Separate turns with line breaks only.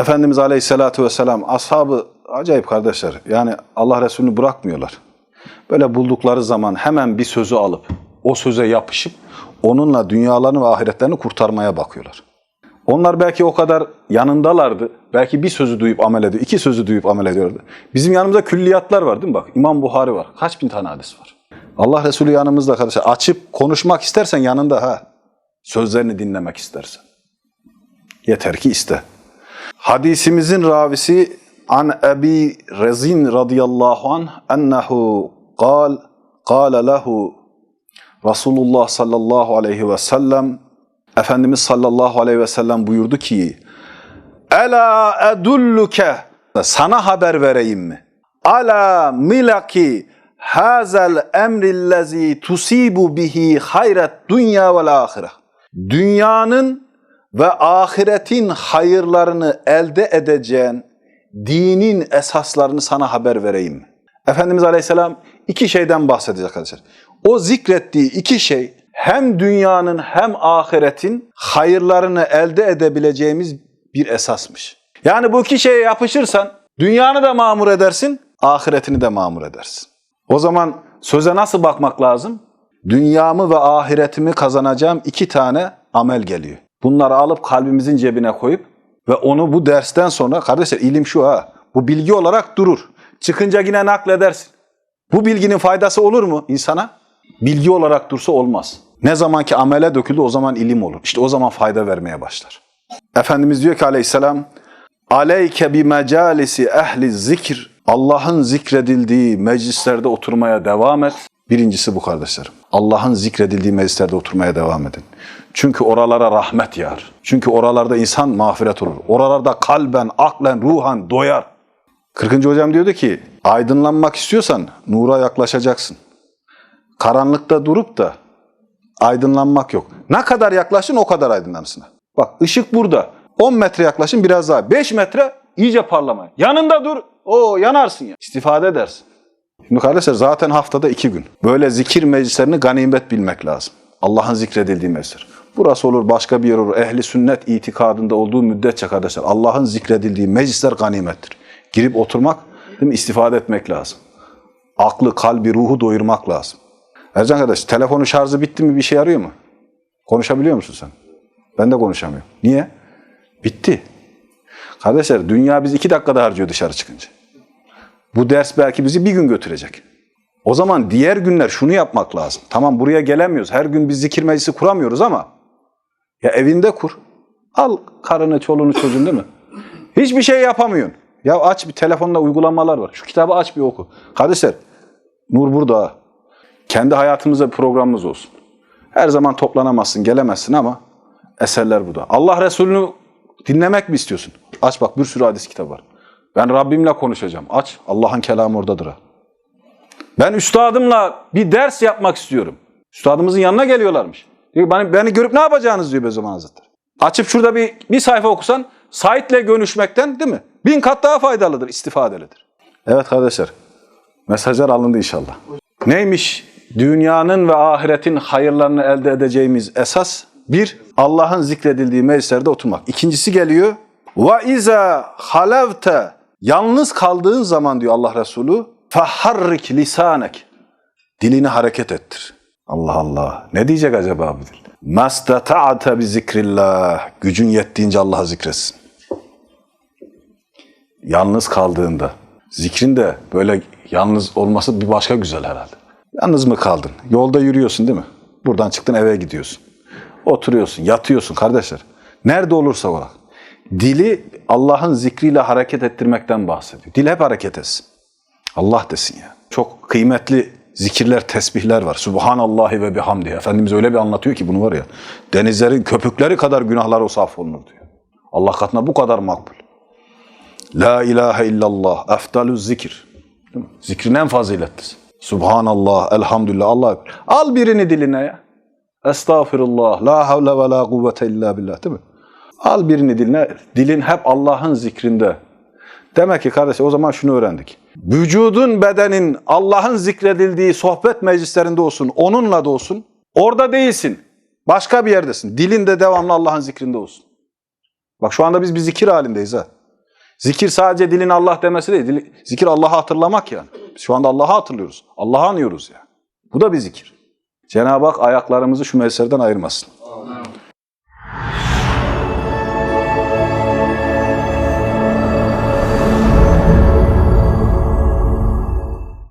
Efendimiz Aleyhisselatü Vesselam ashabı acayip kardeşler. Yani Allah Resulü'nü bırakmıyorlar. Böyle buldukları zaman hemen bir sözü alıp o söze yapışıp onunla dünyalarını ve ahiretlerini kurtarmaya bakıyorlar. Onlar belki o kadar yanındalardı. Belki bir sözü duyup amel ediyor, iki sözü duyup amel ediyordu. Bizim yanımızda külliyatlar var değil mi? Bak İmam Buhari var. Kaç bin tane hadis var. Allah Resulü yanımızda kardeşler. Açıp konuşmak istersen yanında ha. Sözlerini dinlemek istersen. Yeter ki iste. Hadisimizin ravisi an Ebi Rezin radıyallahu anh ennehu kal kâle lehu Resulullah sallallahu aleyhi ve sellem Efendimiz sallallahu aleyhi ve sellem buyurdu ki Ela edulluke sana haber vereyim mi? Ala milaki hazel emrillezi tusibu bihi hayret dünya vel ahire. Dünyanın ve ahiretin hayırlarını elde edeceğin dinin esaslarını sana haber vereyim mi? Efendimiz Aleyhisselam iki şeyden bahsedecek arkadaşlar. O zikrettiği iki şey hem dünyanın hem ahiretin hayırlarını elde edebileceğimiz bir esasmış. Yani bu iki şeye yapışırsan dünyanı da mamur edersin, ahiretini de mamur edersin. O zaman söze nasıl bakmak lazım? Dünyamı ve ahiretimi kazanacağım iki tane amel geliyor. Bunları alıp kalbimizin cebine koyup ve onu bu dersten sonra kardeşler ilim şu ha. Bu bilgi olarak durur. Çıkınca yine nakledersin. Bu bilginin faydası olur mu insana? Bilgi olarak dursa olmaz. Ne zaman ki amele döküldü o zaman ilim olur. İşte o zaman fayda vermeye başlar. Efendimiz diyor ki aleyhisselam Aleyke bi mecalisi ehli zikir Allah'ın zikredildiği meclislerde oturmaya devam et. Birincisi bu kardeşlerim. Allah'ın zikredildiği meclislerde oturmaya devam edin. Çünkü oralara rahmet yağar. Çünkü oralarda insan mağfiret olur. Oralarda kalben, aklen, ruhan doyar. 40. hocam diyordu ki aydınlanmak istiyorsan nura yaklaşacaksın. Karanlıkta durup da aydınlanmak yok. Ne kadar yaklaşın o kadar aydınlansın. Bak ışık burada. 10 metre yaklaşın biraz daha. 5 metre iyice parlamaya. Yanında dur. O yanarsın ya. İstifade edersin. Şimdi kardeşler zaten haftada iki gün. Böyle zikir meclislerini ganimet bilmek lazım. Allah'ın zikredildiği meclisler. Burası olur başka bir yer olur. Ehli sünnet itikadında olduğu müddetçe kardeşler Allah'ın zikredildiği meclisler ganimettir. Girip oturmak, değil mi? istifade etmek lazım. Aklı, kalbi, ruhu doyurmak lazım. Ercan kardeş telefonu şarjı bitti mi bir şey arıyor mu? Konuşabiliyor musun sen? Ben de konuşamıyorum. Niye? Bitti. Kardeşler dünya biz iki dakikada harcıyor dışarı çıkınca. Bu ders belki bizi bir gün götürecek. O zaman diğer günler şunu yapmak lazım. Tamam buraya gelemiyoruz. Her gün biz zikir meclisi kuramıyoruz ama ya evinde kur. Al karını, çoluğunu, çocuğunu değil mi? Hiçbir şey yapamıyorsun. Ya aç bir telefonda uygulamalar var. Şu kitabı aç bir oku. Kardeşler nur burada. Kendi hayatımızda bir programımız olsun. Her zaman toplanamazsın, gelemezsin ama eserler burada. Allah Resulü'nü dinlemek mi istiyorsun? Aç bak bir sürü hadis kitabı var. Ben Rabbimle konuşacağım. Aç. Allah'ın kelamı oradadır. Ben üstadımla bir ders yapmak istiyorum. Üstadımızın yanına geliyorlarmış. Diyor beni, beni görüp ne yapacağınız diyor Bezoman Hazretleri. Açıp şurada bir, bir sayfa okusan Said'le görüşmekten değil mi? Bin kat daha faydalıdır, istifadelidir. Evet kardeşler. Mesajlar alındı inşallah. Neymiş? Dünyanın ve ahiretin hayırlarını elde edeceğimiz esas bir, Allah'ın zikredildiği meclislerde oturmak. İkincisi geliyor. Ve iza halevte yalnız kaldığın zaman diyor Allah Resulü feharrik lisanek dilini hareket ettir. Allah Allah. Ne diyecek acaba bu dil? Mastata'te bi zikrillah. Gücün yettiğince Allah'ı zikretsin. Yalnız kaldığında. Zikrin de böyle yalnız olması bir başka güzel herhalde. Yalnız mı kaldın? Yolda yürüyorsun değil mi? Buradan çıktın eve gidiyorsun. Oturuyorsun, yatıyorsun kardeşler. Nerede olursa ola. Dili Allah'ın zikriyle hareket ettirmekten bahsediyor. Dil hep hareket etsin. Allah desin ya. Çok kıymetli zikirler, tesbihler var. Subhanallahi ve bihamdi. Efendimiz öyle bir anlatıyor ki bunu var ya. Denizlerin köpükleri kadar günahlar o olunur diyor. Allah katına bu kadar makbul. La ilahe illallah, eftalü zikir. Zikrin en faziletlisi. Subhanallah, elhamdülillah, Allah. Al birini diline ya. Estağfirullah, la havle ve la kuvvete illa billah değil mi? Al birini diline, dilin hep Allah'ın zikrinde. Demek ki kardeş o zaman şunu öğrendik. Vücudun, bedenin Allah'ın zikredildiği sohbet meclislerinde olsun, onunla da olsun. Orada değilsin. Başka bir yerdesin. Dilin de devamlı Allah'ın zikrinde olsun. Bak şu anda biz bir zikir halindeyiz ha. Zikir sadece dilin Allah demesi değil. Zikir Allah'ı hatırlamak yani. Biz şu anda Allah'ı hatırlıyoruz. Allah'ı anıyoruz yani. Bu da bir zikir. Cenab-ı Hak ayaklarımızı şu mezherden ayırmasın.